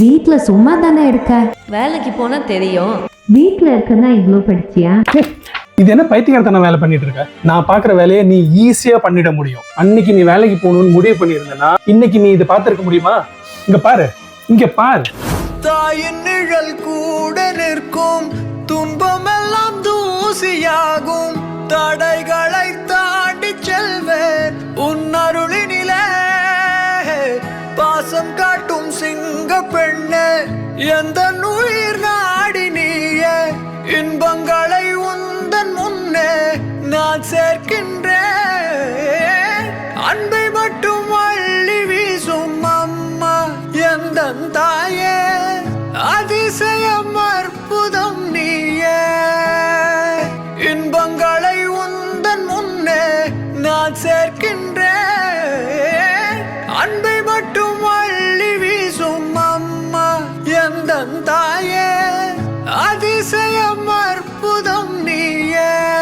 வீட்ல சும்மா தானே இருக்க? வேலைக்கு போனா தெரியும். வீட்ல இருக்கனா இவ்ளோ படிச்சியா? இது என்ன பைத்தியக்காரத்தன வேலை பண்ணிட்டு இருக்க? நான் பாக்குற வேலையை நீ ஈஸியா பண்ணிட முடியும். அன்னைக்கு நீ வேலைக்கு போகணும்னு முடிவு பண்ணியிருந்தனா இன்னைக்கு நீ இதை பார்த்திருக்க முடியுமா? இங்க பாரு இங்க பாரு. தாயின் நிழல் கூட நிற்கும் துன்பமெல்லாம் தூசியாகும். தடைகளை தாண்டி செல்வேன் உன் அருளினிலே. பாசம் எந்த உயிர் நாடி நீயே இன்பங்களை உந்தன் முன்னே நான் சேர்க்கின்றேன் அன்பை மட்டும் அள்ளி வீசும் அம்மா எந்த தாயே? அதிசயம் அற்புதம் நீயே இன்பங்களை உந்தன் முன்னே நான் சேர்க்கின்றேன் அன்பை எந்த தாயே அதிசயம் அற்புதம் நீயே.